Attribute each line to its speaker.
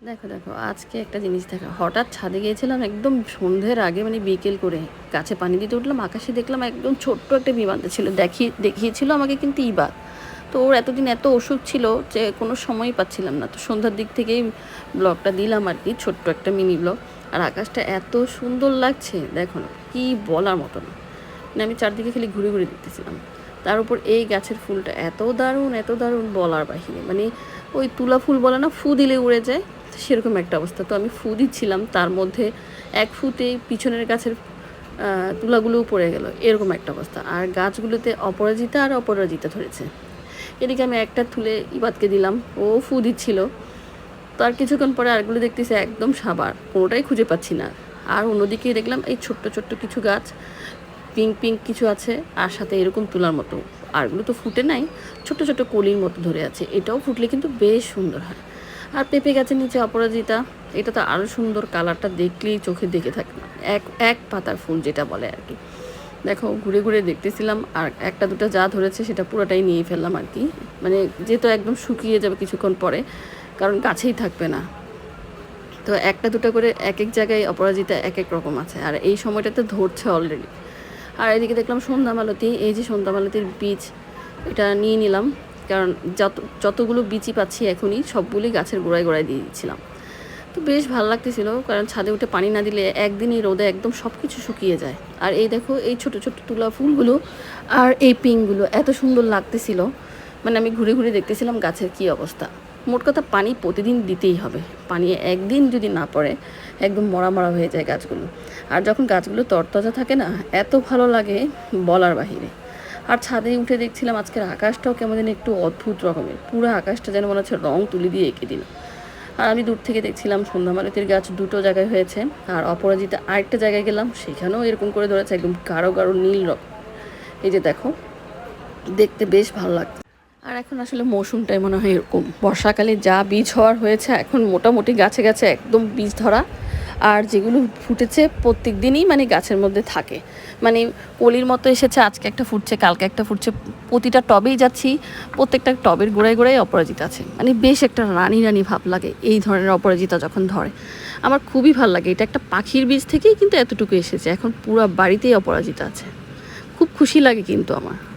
Speaker 1: দেখো দেখো, আজকে একটা জিনিস দেখা। হঠাৎ ছাদে গিয়েছিলাম, একদম সন্ধ্যের আগে মানে বিকেল করে। গাছে পানি দিতে উঠলাম, আকাশে দেখলাম একদম ছোট্ট একটা বিমানটা ছিল। দেখিয়ে দেখিয়েছিল আমাকে কিন্তু ইবাদ। তো ওর এতদিন এত ওষুধ ছিল যে কোনো সময়ই পাচ্ছিলাম না। তো সন্ধ্যার দিক থেকেই ব্লগটা দিলাম আর কি, ছোট্ট একটা মিনি ব্লগ। আর আকাশটা এত সুন্দর লাগছে, দেখো না, কী বলার মতো না। মানে আমি চারদিকে খালি ঘুরে ঘুরে দেখতেছিলাম। তার উপর এই গাছের ফুলটা এত দারুণ এত দারুণ বলার বাহিরে। মানে ওই তুলা ফুল বলে না, ফু দিলে উড়ে যায়। সেরকম একটা অবস্থা। তো আমি ফু দিচ্ছিলাম, তার মধ্যে এক ফুতে পিছনের গাছের তুলাগুলোও পড়ে গেল, এরকম একটা অবস্থা। আর গাছগুলোতে অপরাজিতা আর অপরাজিতা ধরেছে। এদিকে আমি একটা তুলে ইবাদকে দিলাম, ও ফু দিচ্ছিল। তার কিছুক্ষণ পরে আরগুলো দেখতেছি একদম সাবার, কোনোটাই খুঁজে পাচ্ছি না। আর অন্যদিকে দেখলাম এই ছোট্ট ছোট্ট কিছু গাছ, পিঙ্ক পিঙ্ক কিছু আছে, আর সাথে এরকম তুলার মতো। আরগুলো তো ফুটে নাই ছোট ছোট কলির মতো ধরে আছে। এটাও ফুটলে কিন্তু বেশ সুন্দর হয়। আর পেঁপে গাছের নিচে অপরাজিতা, এটা তো আরও সুন্দর কালারটা দেখলেই চোখে দেখে থাকে না। এক এক পাতার ফুল যেটা বলে আর কি। দেখো, ঘুরে ঘুরে দেখতেছিলাম আর একটা দুটো যা ধরেছে সেটা পুরোটাই নিয়ে ফেললাম আর কি। মানে যেহেতু একদম শুকিয়ে যাবে কিছুক্ষণ পরে, কারণ গাছেই থাকবে না। তো একটা দুটো করে এক এক জায়গায় অপরাজিতা এক এক রকম আছে। আর এই সময়টাতে ধরছে অলরেডি আর এদিকে দেখলাম সন্ধ্যামালতি, এই যে সন্ধ্যামালতির বীজ, এটা নিয়ে নিলাম। কারণ যত যতগুলো বিচি পাচ্ছি এখনই সবগুলি গাছের গোড়ায় গোড়ায় দিয়ে দিচ্ছিলাম। তো বেশ ভালো লাগতেছিল, কারণ ছাদে উঠে পানি না দিলে একদিনই রোদে একদম সব কিছু শুকিয়ে যায়। আর এই দেখো, এই ছোট ছোট তুলা ফুলগুলো আর এই পিঙ্কগুলো, এত সুন্দর লাগতেছিল। মানে আমি ঘুরে ঘুরে দেখতেছিলাম গাছের কি অবস্থা। মোট কথা পানি প্রতিদিন দিতেই হবে। পানি একদিন যদি না পড়ে, একদম মরা মরা হয়ে যায় গাছগুলো। আর যখন গাছগুলো তরতাজা থাকে না, এত ভালো লাগে বলার বাহিরে। আর ছাদে উঠে দেখছিলাম আজকের আকাশটাও কেমন যেন একটু অদ্ভুত রকমের। পুরো আকাশটা যেন মনে হচ্ছে রং তুলি দিয়ে এঁকে দিল। আর আমি দূর থেকে দেখছিলাম সন্ধ্যামালতির গাছ দুটো জায়গায় হয়েছে। আর অপরাজিতা আরেকটা জায়গায় গেলাম, সেখানেও এরকম করে ধরেছে একদম গাঢ় গাঢ় নীল রং। এই যে দেখো, দেখতে বেশ ভালো লাগছে। আর এখন আসলে মৌসুমটাই মনে হয় এরকম। বর্ষাকালে যা বীজ হওয়ার হয়েছে, এখন মোটামুটি গাছে গাছে একদম বীজ ধরা। আর যেগুলো ফুটেছে প্রত্যেক দিনই মানে গাছের মধ্যে থাকে। মানে কলির মতো এসেছে, আজকে একটা ফুটছে, কালকে একটা ফুটছে, প্রতিটা টবেই যাচ্ছি, প্রত্যেকটা টবের গোড়ায় গোড়ায় অপরাজিতা আছে। মানে বেশ একটা রানী রানী ভাব লাগে এই ধরনের অপরাজিতা যখন ধরে। আমার খুবই ভালো লাগে, এটা একটা পাখির বীজ থেকেই কিন্তু এতটুকু এসেছে, এখন পুরো বাড়িতেই অপরাজিতা আছে। খুব খুশি লাগে কিন্তু আমার।